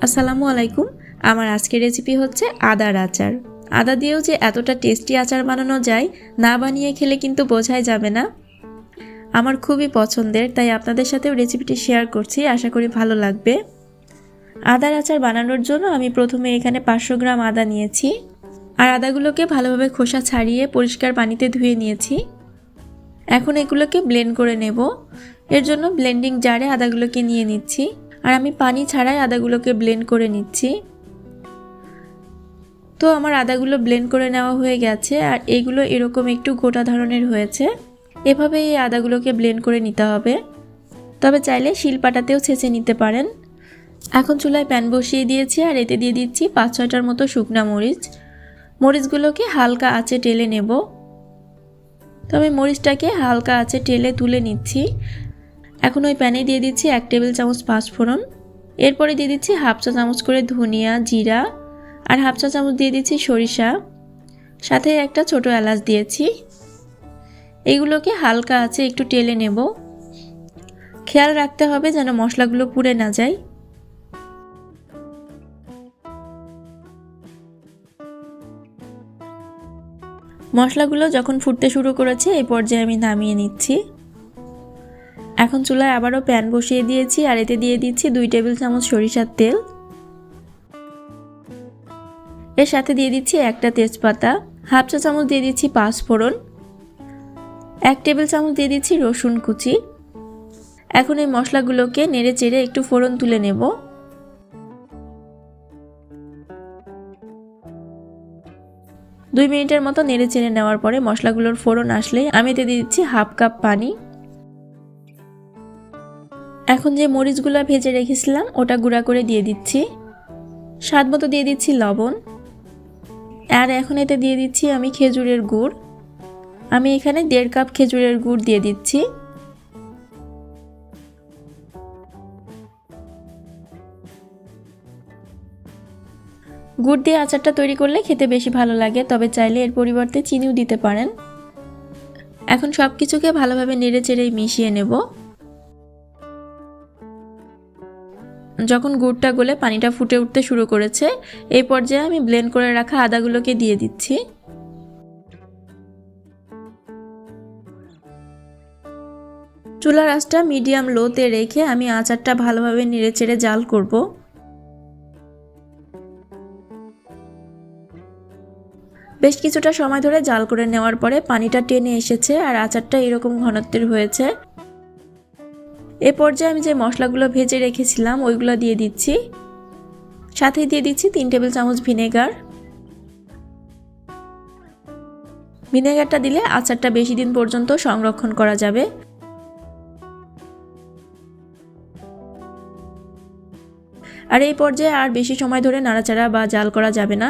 আসসালামু আলাইকুম। আমার আজকের রেসিপি হচ্ছে আদার আচার। আদা দিয়েও যে এতটা টেস্টি আচার বানানো যায়, না বানিয়ে খেলে কিন্তু বোঝাই যাবে না। আমার খুবই পছন্দের, তাই আপনাদের সাথেও রেসিপিটি শেয়ার করছি, আশা করি ভালো লাগবে। আদার আচার বানানোর জন্য আমি প্রথমে এখানে পাঁচশো গ্রাম আদা নিয়েছি। আর আদাগুলোকে ভালোভাবে খোসা ছাড়িয়ে পরিষ্কার পানিতে ধুয়ে নিয়েছি। এখন এগুলোকে ব্লেন্ড করে নেব। এর জন্য ব্লেন্ডিং জারে আদাগুলোকে নিয়ে নিচ্ছি। আর আমি পানি ছাড়াই আদাগুলোকে ব্লেন্ড করে নিচ্ছি। তো আমার আদাগুলো ব্লেন্ড করে নেওয়া হয়ে গেছে আর এগুলো এরকম একটু গোটা ধরনের হয়েছে। এভাবে এই আদাগুলোকে ব্লেন্ড করে নিতে হবে। তবে চাইলে শিলপাটাতেও ছেঁচে নিতে পারেন। এখন চুলায় প্যান বসিয়ে দিয়েছি আর এতে দিয়ে দিচ্ছি পাঁচ ছয়টার মতো শুকনা মরিচ। মরিচগুলোকে হালকা আঁচে টেলে নেব। তবে মরিচটাকে হালকা আঁচে টেলে তুলে নিচ্ছি। এখন ওই প্যানে দিয়ে দিচ্ছি এক টেবিল চামচ পাঁচফোড়ন। এরপরে দিয়ে দিচ্ছি হাফ চা চামচ করে ধনিয়া, জিরা আর হাফ চা চামচ দিয়ে দিচ্ছি সরিষা। সাথে একটা ছোট এলাচ দিয়েছি। এগুলোকে হালকা আছে একটু টেলে নেব। খেয়াল রাখতে হবে যেন মশলাগুলো পুড়ে না যায়। মশলাগুলো যখন ফুটতে শুরু করেছে এই পর্যায়ে আমি নামিয়ে নিচ্ছি। এখন চুলায় আবারও প্যান বসিয়ে দিয়েছি আর এতে দিয়ে দিচ্ছি দুই টেবিল চামচ সরিষার তেল। এর সাথে দিয়ে দিচ্ছি একটা তেজপাতা, হাফ চা চামচ দিয়ে দিচ্ছি পাঁচ ফোড়ন এক টেবিল চামচ দিয়ে দিচ্ছি রসুন কুচি। এখন এই মশলাগুলোকে নেড়ে চেড়ে একটু ফোড়ন তুলে নেব। দুই মিনিটের মতো নেড়ে চেড়ে নেওয়ার পরে মশলাগুলোর ফোড়ন আসলে আমি এতে দিয়ে দিচ্ছি হাফ কাপ পানি। এখন যে মরিচগুলো ভেজে রেখেছিলাম, ওটা গুঁড়া করে দিয়ে দিচ্ছি। স্বাদ মতো দিয়ে দিচ্ছি লবণ। আর এখন এতে দিয়ে দিচ্ছি আমি খেজুরের গুড়। আমি এখানে দেড় কাপ খেজুরের গুড় দিয়ে দিচ্ছি। গুড় দিয়ে আচারটা তৈরি করলে খেতে বেশি ভালো লাগে, তবে চাইলে এর পরিবর্তে চিনিও দিতে পারেন। এখন সব কিছুকে ভালোভাবে নেড়ে চেড়ে মিশিয়ে নেব। যখন গুড়টা গলে পানিটা ফুটে উঠতে শুরু করেছে, এই পর্যায়ে আমি ব্লেন্ড করে রাখা আদাগুলোকে দিয়ে দিচ্ছি। চুলার আঁচটা মিডিয়াম লোতে রেখে আমি আচারটা ভালোভাবে নেড়ে চেড়ে জাল করব। বেশ কিছুটা সময় ধরে জাল করে নেওয়ার পরে পানিটা টেনে এসেছে আর আচারটা এরকম ঘনত্বের হয়েছে এ পর্যায়ে আমি যে মশলাগুলো ভেজে রেখেছিলাম, ওইগুলো দিয়ে দিচ্ছি। সাথে দিয়ে দিচ্ছি তিন টেবিল চামচ ভিনেগার। ভিনেগারটা দিলে আচারটা বেশি দিন পর্যন্ত সংরক্ষণ করা যাবে। আর এই পর্যায়ে আর বেশি সময় ধরে নাড়াচাড়া বা জাল করা যাবে না,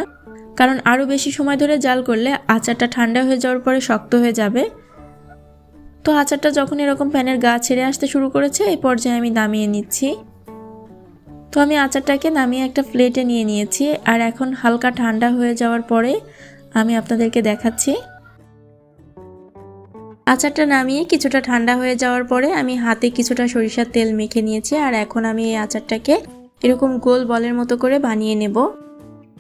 কারণ আরও বেশি সময় ধরে জাল করলে আচারটা ঠান্ডা হয়ে যাওয়ার পরে শক্ত হয়ে যাবে। তো আচারটা যখন এরকম প্যানের গা ছেড়ে আসতে শুরু করেছে এই পর্যায়ে আমি নামিয়ে নিচ্ছি। তো আমি আচারটাকে নামিয়ে একটা প্লেটে নিয়ে নিয়েছি, আর এখন হালকা ঠান্ডা হয়ে যাওয়ার পরে আমি আপনাদেরকে দেখাচ্ছি। আচারটা নামিয়ে কিছুটা ঠান্ডা হয়ে যাওয়ার পরে আমি হাতে কিছুটা সরিষার তেল মেখে নিয়েছি, আর এখন আমি এই আচারটাকে এরকম গোল বলের মতো করে বানিয়ে নেব।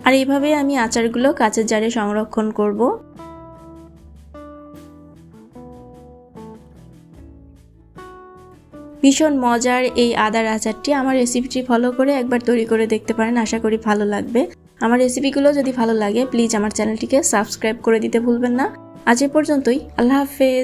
আর এইভাবে আমি আচারগুলো কাচের জারে সংরক্ষণ করব। ভীষণ মজার এই আদার আচারটি। আমার রেসিপিটি ফলো করে একবার তৈরি করে দেখতে পারেন, আশা করি ভালো লাগবে। আমার রেসিপিগুলো যদি ভালো লাগে প্লিজ আমার চ্যানেলটিকে সাবস্ক্রাইব করে দিতে ভুলবেন না। আজ এ পর্যন্তই, আল্লাহ হাফেজ।